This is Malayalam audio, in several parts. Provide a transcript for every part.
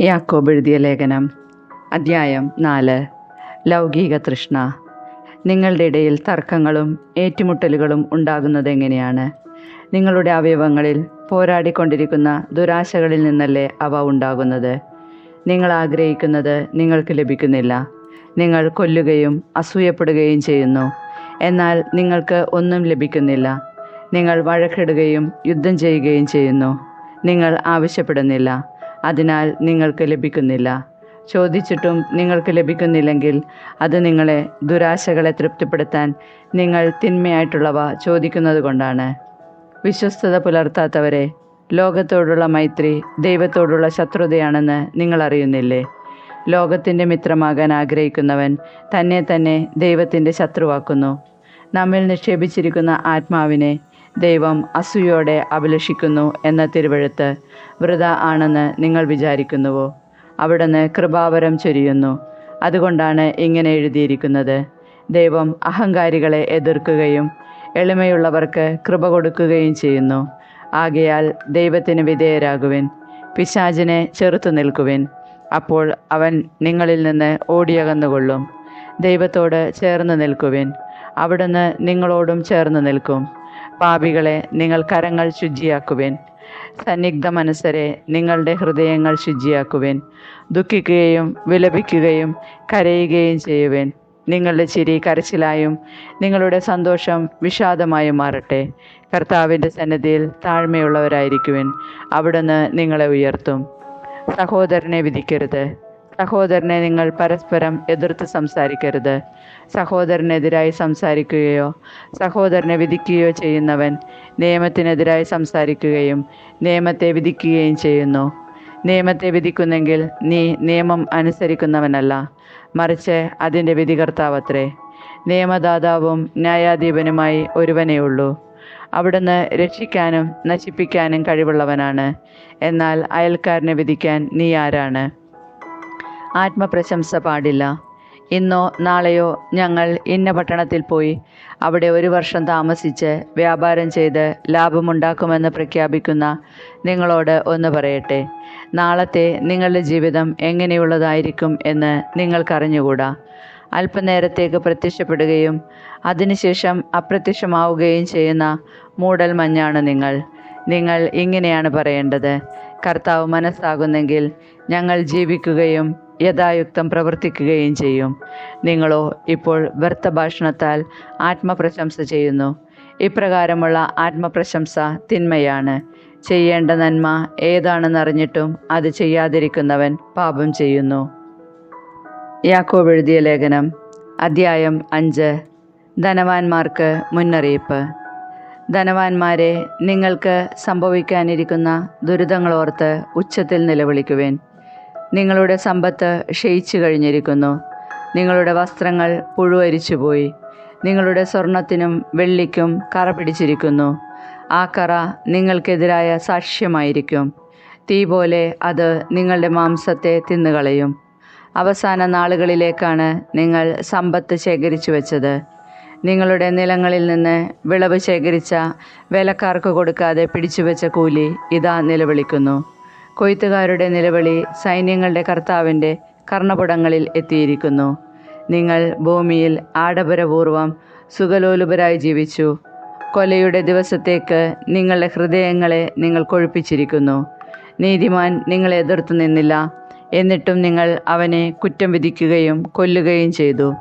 യാക്കോബ് എഴുതിയ ലേഖനം അധ്യായം നാല് ലൗകിക തൃഷ്ണ. നിങ്ങളുടെ ഇടയിൽ തർക്കങ്ങളും ഏറ്റുമുട്ടലുകളും ഉണ്ടാകുന്നത് എങ്ങനെയാണ്? നിങ്ങളുടെ അവയവങ്ങളിൽ പോരാടിക്കൊണ്ടിരിക്കുന്ന ദുരാശകളിൽ നിന്നല്ലേ അവ ഉണ്ടാകുന്നത്? നിങ്ങൾ ആഗ്രഹിക്കുന്നത് നിങ്ങൾക്ക് ലഭിക്കുന്നില്ല. നിങ്ങൾ കൊല്ലുകയും അസൂയപ്പെടുകയും ചെയ്യുന്നു. എന്നാൽ നിങ്ങൾക്ക് ഒന്നും ലഭിക്കുന്നില്ല. നിങ്ങൾ വഴക്കിടുകയും യുദ്ധം ചെയ്യുകയും ചെയ്യുന്നു. നിങ്ങൾ ആവശ്യപ്പെടുന്നില്ല. അതിനാൽ നിങ്ങൾക്ക് ലഭിക്കുന്നില്ല. ചോദിച്ചിട്ടും നിങ്ങൾക്ക് ലഭിക്കുന്നില്ലെങ്കിൽ അത് നിങ്ങളെ ദുരാശകളെ തൃപ്തിപ്പെടുത്താൻ നിങ്ങൾ തിന്മയായിട്ടുള്ളവ ചോദിക്കുന്നത് കൊണ്ടാണ്. വിശ്വസ്തത പുലർത്താത്തവരെ ലോകത്തോടുള്ള മൈത്രി ദൈവത്തോടുള്ള ശത്രുതയാണെന്ന് നിങ്ങൾ അറിയുന്നില്ലേ? ലോകത്തിന്റെ മിത്രമാകാൻ ആഗ്രഹിക്കുന്നവൻ തന്നെ തന്നെ ദൈവത്തിന്റെ ശത്രുവാക്കുന്നു. നമ്മിൽ നിക്ഷേപിച്ചിരിക്കുന്ന ആത്മാവിനെ ദൈവം അസൂയോടെ അഭിലഷിക്കുന്നു എന്ന തിരുവഴുത്ത് വൃത ആണെന്ന് നിങ്ങൾ വിചാരിക്കുന്നുവോ? അവിടുന്ന് കൃപാവരം ചൊരിയുന്നു. അതുകൊണ്ടാണ് ഇങ്ങനെ എഴുതിയിരിക്കുന്നത്. ദൈവം അഹങ്കാരികളെ എതിർക്കുകയും എളിമയുള്ളവർക്ക് കൃപ കൊടുക്കുകയും ചെയ്യുന്നു. ആകയാൽ ദൈവത്തിന് വിധേയരാകുവിൻ. പിശാചിനെ ചെറുത്തു നിൽക്കുവിൻ. അപ്പോൾ അവൻ നിങ്ങളിൽ നിന്ന് ഓടിയകന്നുകൊള്ളും. ദൈവത്തോട് ചേർന്ന് നിൽക്കുവിൻ. അവിടുന്ന് നിങ്ങളോടും ചേർന്ന് നിൽക്കും. പാപികളെ നിങ്ങൾ കരങ്ങൾ ശുചിയാക്കുവേൻ. സന്നിഗ്ധ മനസ്സരെ നിങ്ങളുടെ ഹൃദയങ്ങൾ ശുചിയാക്കുവേൻ. ദുഃഖിക്കുകയും വിലപിക്കുകയും കരയുകയും ചെയ്യുവേൻ. നിങ്ങളുടെ ചിരി കരച്ചിലായും നിങ്ങളുടെ സന്തോഷം വിഷാദമായും മാറട്ടെ. കർത്താവിന്റെ സന്നദ്ധിയിൽ താഴ്മയുള്ളവരായിരിക്കുവിൻ. അവിടുന്ന് നിങ്ങളെ ഉയർത്തും. സഹോദരനെ വിധിക്കരുത്. സഹോദരനെ നിങ്ങൾ പരസ്പരം എതിർത്ത് സംസാരിക്കരുത്. സഹോദരനെതിരായി സംസാരിക്കുകയോ സഹോദരനെ വിധിക്കുകയോ ചെയ്യുന്നവൻ നിയമത്തിനെതിരായി സംസാരിക്കുകയും നിയമത്തെ വിധിക്കുകയും ചെയ്യുന്നു. നിയമത്തെ വിധിക്കുന്നെങ്കിൽ നീ നിയമം അനുസരിക്കുന്നവനല്ല മറിച്ച് അതിന്റെ വിധികർത്താവത്രേ. നിയമദാതാവും ന്യായാധിപനുമായി ഒരുവനേ ഉള്ളൂ. അവിടുന്ന് രക്ഷിക്കാനും നശിപ്പിക്കാനും കഴിവുള്ളവനാണ്. എന്നാൽ അയൽക്കാരനെ വിധിക്കാൻ നീ ആരാണ്? ആത്മപ്രശംസ പാടില്ല. ഇന്നോ നാളെയോ ഞങ്ങൾ ഇന്ന പട്ടണത്തിൽ പോയി അവിടെ ഒരു വർഷം താമസിച്ച് വ്യാപാരം ചെയ്ത് ലാഭമുണ്ടാക്കുമെന്ന് പ്രഖ്യാപിക്കുന്ന നിങ്ങളോട് ഒന്ന് പറയട്ടെ. നാളത്തെ നിങ്ങളുടെ ജീവിതം എങ്ങനെയുള്ളതായിരിക്കും എന്ന് നിങ്ങൾക്കറിഞ്ഞുകൂടാ. അല്പനേരത്തേക്ക് പ്രത്യക്ഷപ്പെടുകയും അതിനുശേഷം അപ്രത്യക്ഷമാവുകയും ചെയ്യുന്ന മൂടൽ മഞ്ഞാണ് നിങ്ങൾ. നിങ്ങൾ ഇങ്ങനെയാണ് പറയേണ്ടത്. കർത്താവ് മനസ്സാകുന്നെങ്കിൽ ഞങ്ങൾ ജീവിക്കുകയും യഥായുക്തം പ്രവർത്തിക്കുകയും ചെയ്യും. നിങ്ങളോ ഇപ്പോൾ വ്യർത്ഥ ഭാഷണത്താൽ ആത്മപ്രശംസ ചെയ്യുന്നു. ഇപ്രകാരമുള്ള ആത്മപ്രശംസ തിന്മയാണ്. ചെയ്യേണ്ട നന്മ ഏതാണെന്നറിഞ്ഞിട്ടും അത് ചെയ്യാതിരിക്കുന്നവൻ പാപം ചെയ്യുന്നു. യാക്കോബ് എഴുതിയ ലേഖനം അദ്ധ്യായം അഞ്ച് ധനവാന്മാർക്ക് മുന്നറിയിപ്പ്. ധനവാന്മാരെ നിങ്ങൾക്ക് സംഭവിക്കാനിരിക്കുന്ന ദുരിതങ്ങളോർത്ത് ഉച്ചത്തിൽ നിലവിളിക്കുവേൻ. നിങ്ങളുടെ സമ്പത്ത് ക്ഷയിച്ചു കഴിഞ്ഞിരിക്കുന്നു. നിങ്ങളുടെ വസ്ത്രങ്ങൾ പുഴുവരിച്ചുപോയി. നിങ്ങളുടെ സ്വർണത്തിനും വെള്ളിക്കും കറ പിടിച്ചിരിക്കുന്നു. ആ കറ നിങ്ങൾക്കെതിരായ സാക്ഷ്യമായിരിക്കും. തീ പോലെ അത് നിങ്ങളുടെ മാംസത്തെ തിന്നുകളയും. അവസാന നാളുകളിലേക്കാണ് നിങ്ങൾ സമ്പത്ത് ശേഖരിച്ചു വെച്ചത്. നിങ്ങളുടെ നിലങ്ങളിൽ നിന്ന് വിളവ് ശേഖരിച്ച വിലക്കാർക്ക് കൊടുക്കാതെ പിടിച്ചുവെച്ച കൂലി ഇതാ നിലവിളിക്കുന്നു. കൊയ്ത്തുകാരുടെ നിലവിളി സൈന്യങ്ങളുടെ കർത്താവിന്റെ കർണപടങ്ങളിൽ എത്തിയിരിക്കുന്നു. നിങ്ങൾ ഭൂമിയിൽ ആഡംബരപൂർവം സുഖലോലുപരായി ജീവിച്ചു. കൊലയുടെ ദിവസത്തേക്ക് നിങ്ങളുടെ ഹൃദയങ്ങളെ നിങ്ങൾ കൊഴുപ്പിച്ചിരിക്കുന്നു. നീതിമാൻ നിങ്ങളെ എതിർത്തു നിന്നില്ല. എന്നിട്ടും നിങ്ങൾ അവനെ കുറ്റം വിധിക്കുകയും കൊല്ലുകയും ചെയ്തു.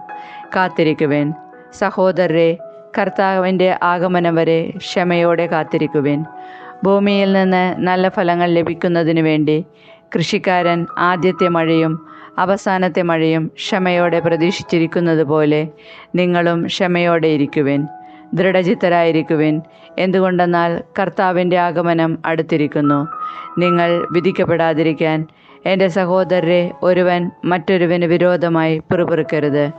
കാത്തിരിക്കുവേൻ. സഹോദരരെ കർത്താവിന്റെ ആഗമനം വരെ ക്ഷമയോടെ കാത്തിരിക്കുവേൻ. ഭൂമിയിൽ നിന്ന് നല്ല ഫലങ്ങൾ ലഭിക്കുന്നതിനു വേണ്ടി കൃഷിക്കാരൻ ആദ്യത്തെ മഴയും അവസാനത്തെ മഴയും ക്ഷമയോടെ പ്രതീക്ഷിച്ചിരിക്കുന്നത് പോലെ നിങ്ങളും ക്ഷമയോടെ ഇരിക്കുവിൻ ദൃഢചിത്തരായിരിക്കുവിൻ. എന്തുകൊണ്ടെന്നാൽ കർത്താവിന്റെ ആഗമനം അടുത്തിരിക്കുന്നു. നിങ്ങൾ വിധിക്കപ്പെടാതിരിക്കാൻ എന്റെ സഹോദരരെ ഒരുവൻ മറ്റൊരുവന് വിരോധമായി പിറുപിറുക്കരുത്.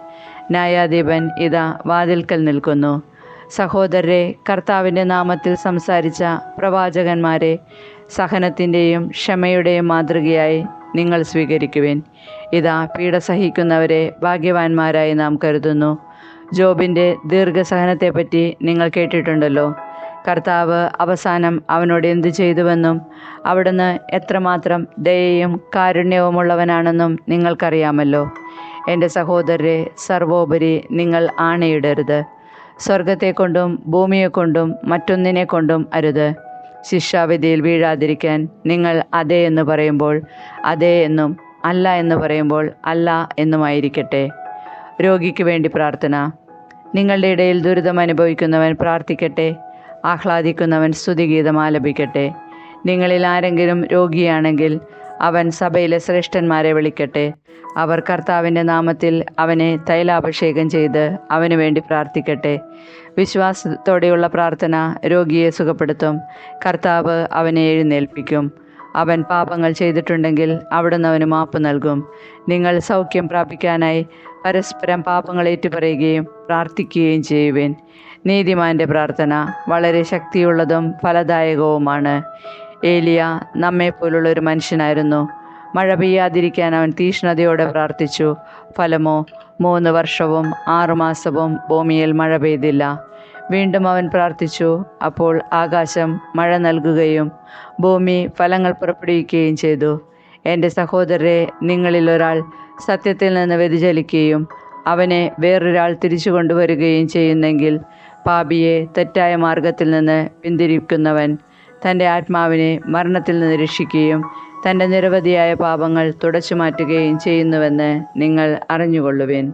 ന്യായാധിപൻ ഇതാ വാതിൽക്കൽ നിൽക്കുന്നു. സഹോദരരെ കർത്താവിന്റെ നാമത്തിൽ സംസാരിച്ച പ്രവാചകന്മാരെ സഹനത്തിന്റെയും ക്ഷമയുടെയും മാതൃകയായി നിങ്ങൾ സ്വീകരിക്കുവിൻ. ഇതാ പീഡ സഹിക്കുന്നവരെ ഭാഗ്യവാന്മാരായി നാം കരുതുന്നു. ജോബിന്റെ ദീർഘസഹനത്തെപ്പറ്റി നിങ്ങൾ കേട്ടിട്ടുണ്ടല്ലോ. കർത്താവ് അവസാനം അവനോട് എന്തു ചെയ്തുവെന്നും അവിടുന്ന് എത്രമാത്രം ദയയും കാരുണ്യവുമുള്ളവനാണെന്നും നിങ്ങൾക്കറിയാമല്ലോ. എന്റെ സഹോദരരെ സർവോപരി നിങ്ങൾ ആണയിടരുത്. സ്വർഗത്തെക്കൊണ്ടും ഭൂമിയെക്കൊണ്ടും മറ്റൊന്നിനെ കൊണ്ടും അരുത്. ശിക്ഷാവിധിയിൽ വീഴാതിരിക്കാൻ നിങ്ങൾ അതെ എന്ന് പറയുമ്പോൾ അതെ എന്നും അല്ല എന്ന് പറയുമ്പോൾ അല്ല എന്നുമായിരിക്കട്ടെ. രോഗിക്ക് വേണ്ടി പ്രാർത്ഥന. നിങ്ങളുടെ ഇടയിൽ ദുരിതം അനുഭവിക്കുന്നവൻ പ്രാർത്ഥിക്കട്ടെ. ആഹ്ലാദിക്കുന്നവൻ സ്തുതിഗീതം ആലപിക്കട്ടെ. നിങ്ങളിൽ ആരെങ്കിലും രോഗിയാണെങ്കിൽ അവൻ സഭയിലെ ശ്രേഷ്ഠന്മാരെ വിളിക്കട്ടെ. അവർ കർത്താവിന്റെ നാമത്തിൽ അവനെ തൈലാഭിഷേകം ചെയ്ത് അവന് വേണ്ടി പ്രാർത്ഥിക്കട്ടെ. വിശ്വാസത്തോടെയുള്ള പ്രാർത്ഥന രോഗിയെ സുഖപ്പെടുത്തും. കർത്താവ് അവനെ എഴുന്നേൽപ്പിക്കും. അവൻ പാപങ്ങൾ ചെയ്തിട്ടുണ്ടെങ്കിൽ അവിടുന്ന് അവന് മാപ്പ് നൽകും. നിങ്ങൾ സൗഖ്യം പ്രാപിക്കാനായി പരസ്പരം പാപങ്ങൾ ഏറ്റുപറയുകയും പ്രാർത്ഥിക്കുകയും ചെയ്യുവേൻ. നീതിമാന്റെ പ്രാർത്ഥന വളരെ ശക്തിയുള്ളതും ഫലദായകവുമാണ്. ഏലിയ നമ്മെപ്പോലുള്ള ഒരു മനുഷ്യനായിരുന്നു. മഴ പെയ്യാതിരിക്കാൻ അവൻ തീഷ്ണതയോടെ പ്രാർത്ഥിച്ചു. ഫലമോ മൂന്ന് വർഷവും ആറുമാസവും ഭൂമിയിൽ മഴ പെയ്തില്ല. വീണ്ടും അവൻ പ്രാർത്ഥിച്ചു. അപ്പോൾ ആകാശം മഴ നൽകുകയും ഭൂമി ഫലങ്ങൾ പുറപ്പെടുവിക്കുകയും ചെയ്തു. എന്റെ സഹോദരരെ നിങ്ങളിൽ ഒരാൾ സത്യത്തിൽ നിന്ന് വ്യതിചലിക്കുകയും അവനെ വേറൊരാൾ തിരിച്ചു കൊണ്ടുവരികയും ചെയ്യുന്നെങ്കിൽ പാപിയെ തെറ്റായ മാർഗത്തിൽ നിന്ന് പിന്തിരിക്കുന്നവൻ തന്റെ ആത്മാവിനെ മരണത്തിൽ നിന്ന് രക്ഷിക്കുകയും തന്റെ നിരവധിയായ പാപങ്ങൾ തുടച്ചു മാറ്റുകയും ചെയ്യുന്നുവെന്ന് നിങ്ങൾ അറിഞ്ഞുകൊള്ളുവിൻ.